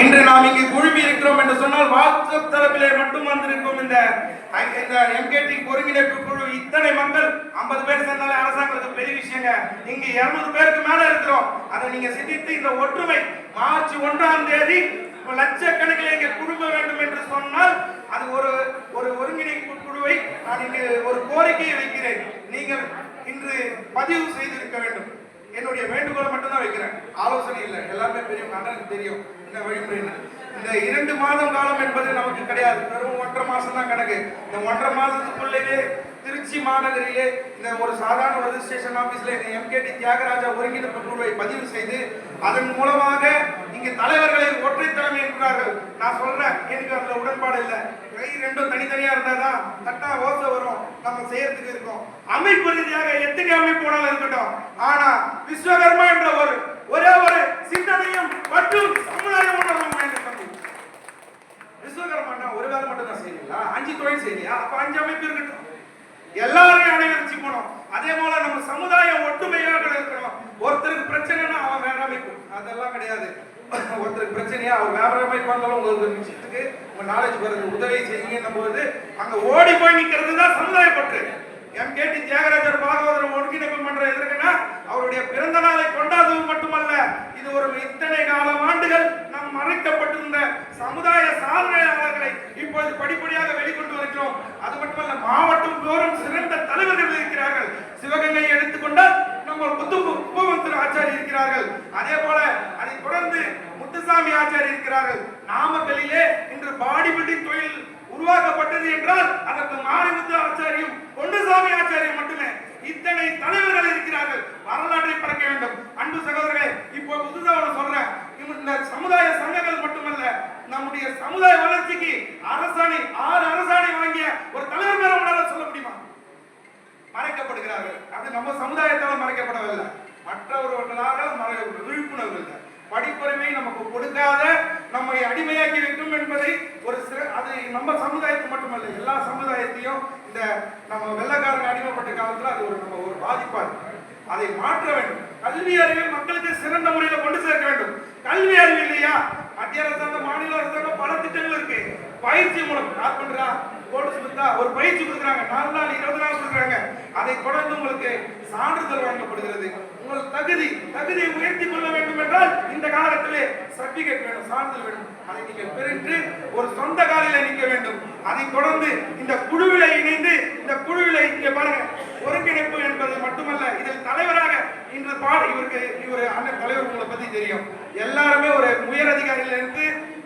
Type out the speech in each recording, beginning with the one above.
இன்று நாம் இங்கு குழுமி இருக்கிறோம் என்று சொன்னால் வாட்ஸ்அப் தரப்பிலே மட்டும் வந்திருக்கும் இந்த இந்த எம்கேடி ஒருங்கிணைப்பு குழு. இத்தனை மக்கள் 50 பேர் சேர்ந்தாலே அரசாங்கத்துக்கு பெரிய விஷயங்க. இங்க 200 பேருக்கு மேல இருக்கிறோம். அதை நீங்க சிந்தித்து இந்த ஒற்றுமை மார்ச் ஒன்றாம் தேதி லட்சக்கணக்கில் இங்கே குழும வேண்டும் என்று சொன்னால் அது ஒரு ஒரு ஒருங்கிணைப்பு குழுவை நான் இங்கு ஒரு கோரிக்கையை வைக்கிறேன். நீங்கள் இன்று பதிவு செய்திருக்க வேண்டும். என்னுடைய வேண்டுகோளை மட்டும் தான் வைக்கிறேன். ஆலோசனை இல்லை. எல்லாமே பெரியவங்க. அண்ணனுக்கு தெரியும். இந்த வழிமுறைன்னு இந்த இரண்டு மாதம் காலம் என்பது நமக்கு கிடையாது. வெறும் ஒன்றரை மாசம் தான் கணக்கு. இந்த ஒன்றரை மாதத்துக்குள்ளேயே திருச்சி மாநகரிலே இந்த ஒரு சாதாரண ரெஜிஸ்ட்ரேஷன் ஆபீஸ்ல இந்த எம்கேடி தியாகராஜா ஒருங்கிணைப்பு குழுவை பதிவு செய்து அதன் மூலமாக இங்கு தலைவர்களை ஒற்றை தலைமை என்கிறார்கள் நான் சொல்றேன் எனக்கு அதுல உடன்பாடு இல்லை. கை ரெண்டும் தனித்தனியா இருந்தாதான் தட்டா ஓச வரும். நம்ம செய்யறதுக்கு இருக்கும். அமைப்பு ரீதியாக எத்தனை அமைப்பு போனாலும் இருக்கட்டும். ஆனா விஸ்வகர்மா என்ற ஒரு ஒரே ஒரு சிந்தனையும் மற்றும் சமுதாய உணர்வும் விஸ்வகர்மான்னா ஒரு வேலை மட்டும் தான் செய்றீங்களா அஞ்சு தொழில் செய்யலையா அப்ப அஞ்சு அமைப்பு இருக்கட்டும். எல்லாரையும் அனைவரிச்சு போனோம் அதே போல நம்ம சமுதாயம் ஒற்றுமையாக இருக்கணும். ஒருத்தருக்கு பிரச்சனைனா அவன் வேற அதெல்லாம் கிடையாது. ஒருத்தருக்கு பிரச்சனையா அவர் வேறாமை பண்ணாலும் ஒரு விஷயத்துக்கு உங்க நாலேஜ் பிறகு உதவி செய்யுங்கன்னும் போது அங்க ஓடி போய் நிக்கிறது தான் சமுதாய பற்று. எம். கேட்டி தியாகராஜர் பாகவதர் ஒருங்கிணைப்பு பண்ற எதற்குன்னா அவருடைய பிறந்த நாளை கொண்டாடுவது மட்டுமல்ல இது ஒரு இத்தனை காலம் ஆண்டுகள் நம் மறைக்கப்பட்டிருந்த சமுதாய சாதனையாளர்களை மாவட்டம் தோறும் சிறந்த தலைவர்கள் இருக்கிறார்கள். சிவகங்கையை எடுத்துக்கொண்டால் நம்ம புத்து உபமந்திர ஆச்சாரி இருக்கிறார்கள். அதே போல அதை தொடர்ந்து முத்துசாமி ஆச்சாரி இருக்கிறார்கள். நாமக்கல்லிலே இன்று பாடி தொழில் உருவாக்கப்பட்டது என்றால் அதற்கு மாரிமுத்து ஆச்சாரியும் பொன்னுசாமி ஆச்சாரியும் மட்டுமே இத்தனை தலைவர்கள் இருக்கிறார்கள். வரலாற்றை பறக்க வேண்டும். படிப்புரிமை நமக்கு கொடுக்காத நம்மை அடிமையாக்கி வைக்கும் என்பதை ஒரு சிற அது நம்ம சமுதாயத்துக்கு மட்டுமல்ல எல்லா சமுதாயத்தையும் இந்த நம்ம வெள்ளக்காரங்க அடிமைப்பட்ட காலத்தில் அது ஒரு நம்ம ஒரு பாதிப்பா இருக்கு. அதை மாற்ற வேண்டும். கல்வி அறிவை மக்களுக்கு சிறந்த முறையில கொண்டு சேர்க்க வேண்டும். கல்வி அறிவு இல்லையா? மத்திய அரசாங்கம் மாநில அரசாங்கம் பல திட்டங்கள் இருக்கு. பயிற்சி மூலம் யார் பண்றா கோடு சுத்தா ஒரு பயிற்சி கொடுக்குறாங்க. நாலு நாள் இருபது நாள் கொடுக்குறாங்க. அதை தொடர்ந்து உங்களுக்கு சான்றிதழ் வழங்கப்படுகிறது. உங்கள் தகுதி தகுதியை உயர்த்தி கொள்ள வேண்டும் என்றால் இந்த சர்டிபிகேட் வேணும் சான்றிதழ் வேணும். அதை நீங்கள் பெற்று ஒரு சொந்த காலில நிற்க வேண்டும். அதை தொடர்ந்து இந்த குழுவில இணைந்து இந்த குழுவில இங்கே பாருங்க ஒருங்கிணைப்பு என்பது மட்டுமல்ல இதில் தலைவராக இன்று பாடு இவருக்கு இவர் அண்ணன் தலைவர் உங்களை பத்தி தெரியும். எல்லாருமே ஒரு உயர் அதிகாரியில இருந்து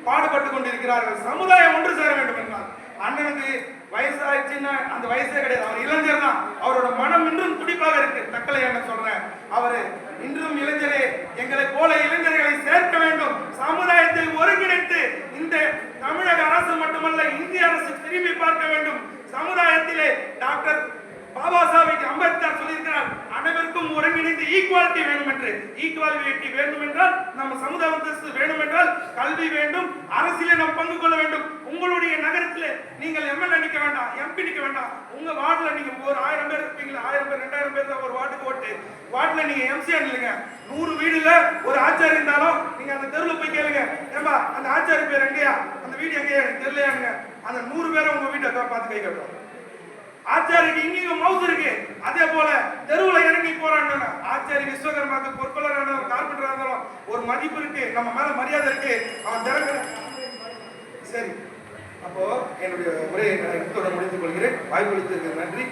பாடுபட்டு கொண்டிருக்கிறார்கள். சமுதாயம் ஒன்று சேர வேண்டும் என்றார் அண்ணனுக்கு வயசாச்சுன்னா அந்த வயசே கிடையாது. அவர் இளைஞர் தான். அவரோட மனம் இன்றும் துடிப்பாக இருக்கு. தக்கலை என்ன சொல்றேன்? அவரு இன்றும் இளைஞரே. எங்களை போல இளைஞர்களை சேர்க்க வேண்டும். சமுதாயத்தை ஒருங்கிணைத்து இந்த தமிழக அரசு மட்டுமல்ல இந்திய அரசு திரும்பி பார்க்க வேண்டும். சமுதாயத்திலே டாக்டர் பாபா சாஹிப் அம்பேத்கர் சொல்லியிருக்கிறார் அனைவருக்கும் ஒருங்கிணைந்து ஈக்குவாலிட்டி வேண்டும் என்று ஈக்குவாலிட்டி வேண்டும் என்றால் நம்ம சமுதாய வேண்டும் என்றால் கல்வி வேண்டும் அரசியலை நாம் பங்கு கொள்ள வேண்டும். உங்களுடைய நகரத்தில் நீங்கள் எம்எல்ஏ நிக்க வேண்டாம் எம்பி நிக்க வேண்டாம். உங்க வார்டுல நீங்க ஒரு ஆயிரம் பேர் இருப்பீங்களா? ஆயிரம் பேர் ரெண்டாயிரம் பேர் தான் ஒரு வார்டுக்கு ஓட்டு. வார்டுல நீங்க எம்சிஆர் இல்லைங்க நூறு வீடுல ஒரு ஆச்சாரி இருந்தாலும் நீங்க அந்த தெருவில் போய் கேளுங்க. ஏம்பா அந்த ஆச்சாரி பேர் எங்கேயா? அந்த வீடு எங்கேயா? எனக்கு தெரியலையாங்க அந்த நூறு பேரை உங்க வீட்டை பார்த்து கை கட்டுறோம் ஆச்சாரிக்கு இங்கேயும் மவுஸ் இருக்கு. அதே போல தெருவுல இறங்கி போறான்னு ஆச்சாரி விஸ்வகர்மாக்கு பொற்கொள்ளர் ஒரு கார்பெண்டரா இருந்தாலும் ஒரு மதிப்பு இருக்கு. நம்ம மேல மரியாதை இருக்கு. அவன் திறக்கிற என்னுடைய உரையை நான் இத்துடன் முடித்துக் கொள்கிறேன். வாய்ப்பளித்ததற்கு நன்றி.